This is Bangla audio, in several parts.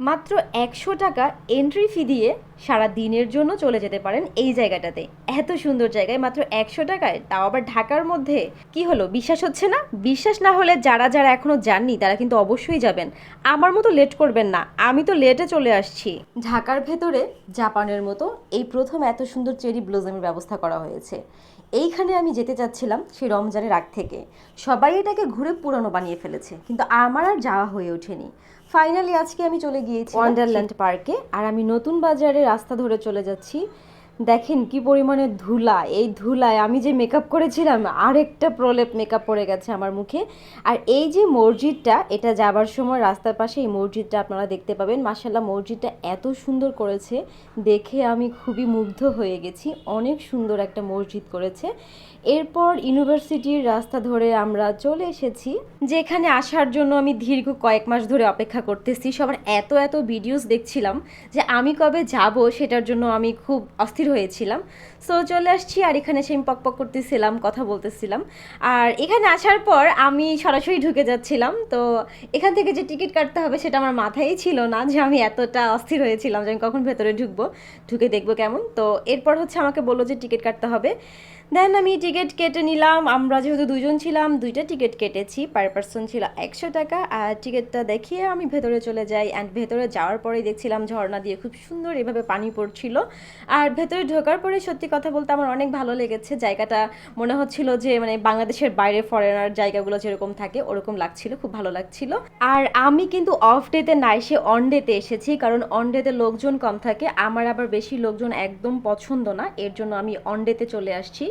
মাত্র একশো টাকা এন্ট্রি ফি দিয়ে সারা দিনের জন্য চলে যেতে পারেন এই জায়গাটাতে। এত সুন্দর জায়গায় মাত্র একশো টাকায়, তাও আবার ঢাকার মধ্যে। কি হলো, বিশ্বাস হচ্ছে না? বিশ্বাস না হলে যারা যারা এখনও যাননি, তারা কিন্তু অবশ্যই যাবেন। আমার মতো লেট করবেন না, আমি তো লেটে চলে আসছি। ঢাকার ভেতরে, জাপানের মতো, এই প্রথম এত সুন্দর চেরি ব্লোজমের ব্যবস্থা করা হয়েছে। এইখানে আমি যেতে চাচ্ছিলাম সেই রমজানের আগ থেকে। সবাই এটাকে ঘুরে পুরনো বানিয়ে ফেলেছে কিন্তু আমার আর যাওয়া হয়ে ওঠেনি। ফাইনালি আজকে আমি চলে গিয়েছি ওয়ান্ডারল্যান্ড পার্কে আর আমি নতুন বাজারে রাস্তা ধরে চলে যাচ্ছি দেখেন কি পরিমাণে ধুলা। এই ধুলায় আমি যে মেকআপ করেছিলাম, আরেকটা প্রলেপ মেকআপ পড়ে গেছে আমার মুখে। আর এই যে মসজিদটা, এটা যাবার সময় রাস্তার পাশে এই মসজিদটা আপনারা দেখতে পাবেন। মাসাল্লাহ মসজিদটা এত সুন্দর করেছে। দেখে আমি খুবই মুগ্ধ হয়ে গেছি। অনেক সুন্দর একটা মসজিদ করেছে। এরপর ইউনিভার্সিটির রাস্তা ধরে আমরা চলে এসেছি। যেখানে আসার জন্য আমি দীর্ঘ কয়েক মাস ধরে অপেক্ষা করতেছি, সবার এত এত ভিডিওস দেখছিলাম যে আমি কবে যাব সেটার জন্য আমি খুব অস্থির হয়েছিলাম। সো চলে আসছি আর এখানে সেই পক পক করতেছিলাম, কথা বলতেছিলাম। আর এখানে আসার পর আমি সরাসরি ঢুকে যাচ্ছিলাম। তো এখান থেকে যে টিকিট কাটতে হবে সেটা আমার মাথায় ছিল না যে আমি এতটা অস্থির হয়েছিলাম যে আমি কখন ভেতরে ঢুকবো, ঢুকে দেখব কেমন। তো এরপর হচ্ছে আমাকে বলল যে টিকিট কাটতে হবে। দেন আমি টিকিট কেটে নিলাম। আমরা যেহেতু দুজন ছিলাম, দুইটা টিকিট কেটেছি পার পার্সন ছিল একশো টাকা। আর টিকিটটা দেখিয়ে আমি ভেতরে চলে যাই। অ্যান্ড ভেতরে যাওয়ার পরেই দেখছিলাম ঝর্ণা দিয়ে খুব সুন্দর এভাবে পানি পড়ছিল। আর ভেতরে ঢোকার পরে সত্যি কথা বলতে আমার অনেক ভালো লেগেছে। জায়গাটা মনে হচ্ছিল যে মানে বাংলাদেশের বাইরে ফরেনার জায়গাগুলো যেরকম থাকে, ওরকম লাগছিল, খুব ভালো লাগছিল। আর আমি কিন্তু অফ ডেতে না এসে অন ডেতে এসেছি, কারণ অন ডেতে লোকজন কম থাকে। আমার আবার বেশি লোকজন একদম পছন্দ না। এর জন্য আমি অন ডেতে চলে আসছি।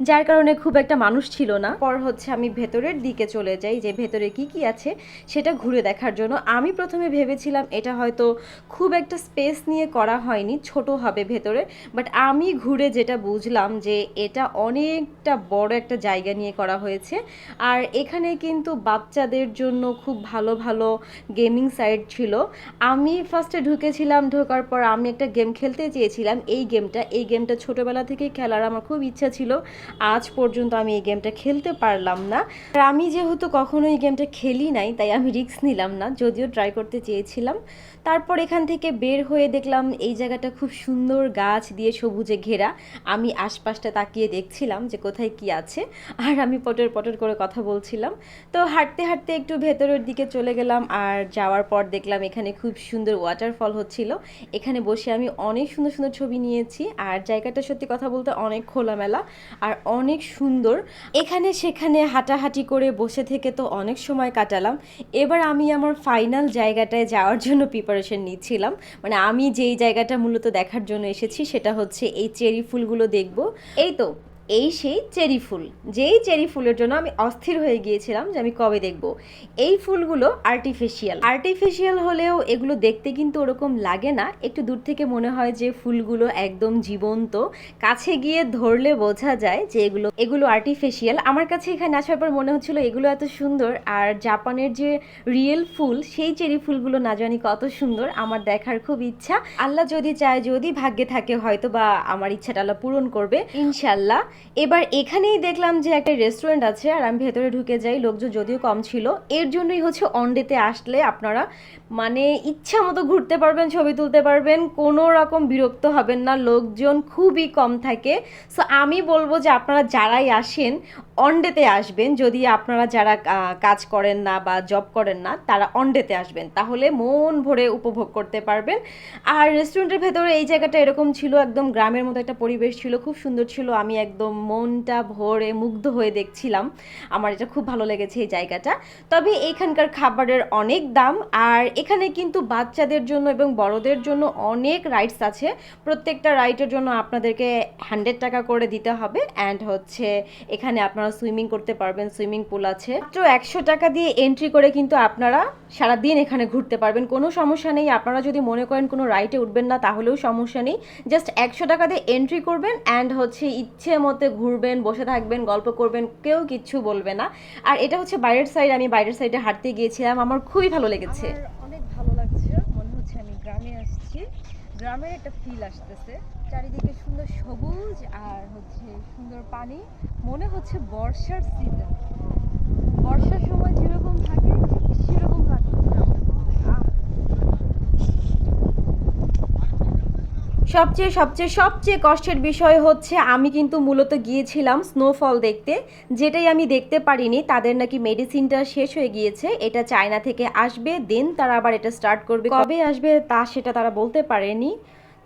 যার কারণে খুব একটা মানুষ ছিল না। পর হচ্ছে আমি ভেতরের দিকে চলে যাই, যে ভেতরে কি কি আছে সেটা ঘুরে দেখার জন্য। আমি প্রথমে ভেবেছিলাম এটা হয়তো খুব একটা স্পেস নিয়ে করা হয়নি, ছোট হবে ভেতরে। বাট আমি ঘুরে যেটা বুঝলাম যে এটা অনেকটা বড় একটা জায়গা নিয়ে করা হয়েছে। আর এখানে কিন্তু বাচ্চাদের জন্য খুব ভালো ভালো গেমিং সাইট ছিল। আমি ফার্স্টে ঢুকেছিলাম, ঢোকার পর আমি একটা গেম খেলতে চেয়েছিলাম। এই গেমটা এই গেমটা ছোটোবেলা থেকেই খেলার আমার খুব ইচ্ছা ছিল। আজ পর্যন্ত আমি এই গেমটা খেলতে পারলাম না। আর আমি যেহেতু কখনো এই গেমটা খেলি নাই, তাই আমি রিস্ক নিলাম না, যদিও ট্রাই করতে চেয়েছিলাম। তারপর এখান থেকে বের হয়ে দেখলাম এই জায়গাটা খুব সুন্দর গাছ দিয়ে সবুজে ঘেরা। আমি আশপাশটা তাকিয়ে দেখছিলাম যে কোথায় কি আছে। আর আমি পটর পটর করে কথা বলছিলাম। তো হাঁটতে হাঁটতে একটু ভেতরের দিকে চলে গেলাম আর যাওয়ার পর দেখলাম এখানে খুব সুন্দর ওয়াটারফল হচ্ছিল। এখানে বসে আমি অনেক সুন্দর সুন্দর ছবি নিয়েছি। আর জায়গাটা সত্যি কথা বলতে অনেক খোলামেলা। আর অনেক সুন্দর। এখানে সেখানে হাঁটাহাঁটি করে বসে থেকে তো অনেক সময় কাটালাম। এবার আমি আমার ফাইনাল জায়গাটায় যাওয়ার জন্য প্রিপারেশন নিচ্ছিলাম। মানে আমি যেই জায়গাটা মূলত দেখার জন্য এসেছি সেটা হচ্ছে এই চেরি ফুলগুলো দেখব। এই তো এই সেই চেরি ফুল। যেই চেরি ফুলের জন্য আমি অস্থির হয়ে গিয়েছিলাম যে আমি কবে দেখব। এই ফুলগুলো আর্টিফিশিয়াল আর্টিফিশিয়াল হলেও এগুলো দেখতে কিন্তু ওরকম লাগে না। একটু দূর থেকে মনে হয় যে ফুলগুলো একদম জীবন্ত। কাছে গিয়ে ধরলে বোঝা যায় যে এগুলো এগুলো আর্টিফিশিয়াল আমার কাছে এখানে আসার পর মনে হচ্ছিল এগুলো এত সুন্দর। আর জাপানের যে রিয়েল ফুল, সেই চেরি ফুলগুলো না জানি কত সুন্দর। আমার দেখার খুব ইচ্ছা। আল্লাহ যদি চায়, যদি ভাগ্যে থাকে হয়তো বা আমার ইচ্ছাটা আল্লাহ পূরণ করবে। ইনশাল্লাহ এবার এখানেই দেখলাম যে একটা রেস্টুরেন্ট আছে, আর আমি ভেতরে ঢুকে যাই, লোকজন যদিও কম ছিল। এর জন্যই হচ্ছে অনডেতে আসলে আপনারা মানে ইচ্ছা মতো ঘুরতে পারবেন, ছবি তুলতে পারবেন, কোনো রকম বিরক্ত হবেন না, লোকজন খুবই কম থাকে। সো আমি বলব যে আপনারা যারাই আসেন অনডেতে আসবেন, যদি আপনারা যারা কাজ করেন না বা জব করেন না, তারা অনডেতে আসবেন। তাহলে মন ভরে উপভোগ করতে পারবেন। আর রেস্টুরেন্টের ভেতরে এই জায়গাটা এরকম ছিল, একদম গ্রামের মতো একটা পরিবেশ ছিল, খুব সুন্দর ছিল। আমি একদম মনটা ভরে মুগ্ধ হয়ে দেখছিলাম। আমার এটা খুব ভালো লেগেছে এই জায়গাটা। তবে এখানকার খাবারের অনেক দাম আর এখানে কিন্তু বাচ্চাদের জন্য এবং বড়দের জন্য অনেক রাইডস আছে। প্রত্যেকটা রাইডের জন্য আপনাদেরকে হান্ড্রেড টাকা করে দিতে হবে অ্যান্ড হচ্ছে এখানে আপনারা সুইমিং করতে পারবেন সুইমিং পুল আছে। মাত্র একশো টাকা দিয়ে এন্ট্রি করে কিন্তু আপনারা সারাদিন এখানে ঘুরতে পারবেন, কোনো সমস্যা নেই। আপনারা যদি মনে করেন কোনো রাইডে উঠবেন না, তাহলেও সমস্যা নেই। জাস্ট একশো টাকা দিয়ে এন্ট্রি করবেন অ্যান্ড হচ্ছে ইচ্ছে মতো ঘুরবেন, বসে থাকবেন, গল্প করবেন, কেউ কিচ্ছু বলবে না। আর এটা হচ্ছে বাইরের সাইড আমি বাইরের সাইডে হাঁটতে গিয়েছিলাম, আমার খুবই ভালো লেগেছে। অনেক ভালো লাগছে, মনে হচ্ছে আমি গ্রামে আসছি। গ্রামের একটা ফিল আসতেছে, চারিদিকে সুন্দর সবুজ আর হচ্ছে সুন্দর পানি। মনে হচ্ছে বর্ষার সিজন বর্ষার সময় যেরকম থাকে সবচেয়ে সবচেয়ে সবচেয়ে কষ্টের বিষয় হচ্ছে আমি কিন্তু মূলত গিয়েছিলাম স্নোফল দেখতে। যেটাই আমি দেখতে পারিনি, তাদের নাকি মেডিসিনটা শেষ হয়ে গিয়েছে। এটা চায়না থেকে আসবে দেন তারা আবার এটা স্টার্ট করবে। কবে আসবে তা সেটা তারা বলতে পারেনি।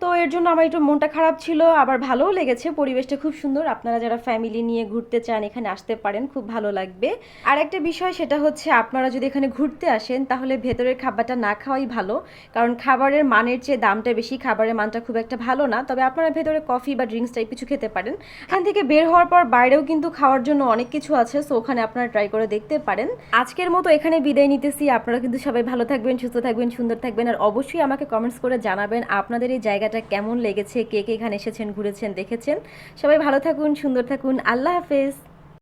তো এর জন্য আমার একটু মনটা খারাপ ছিল, আবার ভালোও লেগেছে। পরিবেশটা খুব সুন্দর। আপনারা যারা ফ্যামিলি নিয়ে ঘুরতে চান, এখানে আসতে পারেন, খুব ভালো লাগবে। আর একটা বিষয় সেটা হচ্ছে, আপনারা যদি এখানে ঘুরতে আসেন, তাহলে ভেতরের খাবারটা না খাওয়াই ভালো। কারণ খাবারের মানের চেয়ে দামটা বেশি, খাবারের মানটা খুব একটা ভালো না। তবে আপনারা ভেতরে কফি বা ড্রিঙ্কস টাইপ কিছু খেতে পারেন। এখান থেকে বের হওয়ার পর বাইরেও কিন্তু খাওয়ার জন্য অনেক কিছু আছে সো ওখানে আপনারা ট্রাই করে দেখতে পারেন। আজকের মতো এখানে বিদায় নিতেছি। আপনারা কিন্তু সবাই ভালো থাকবেন, সুস্থ থাকবেন, সুন্দর থাকবেন। আর অবশ্যই আমাকে কমেন্টস করে জানাবেন আপনাদের এই জায়গাটা কেমন লেগেছে? কে কে এখানে এসেছেন, ঘুরেছেন, দেখেছেন? সবাই ভালো থাকুন, সুন্দর থাকুন। আল্লাহ হাফেজ।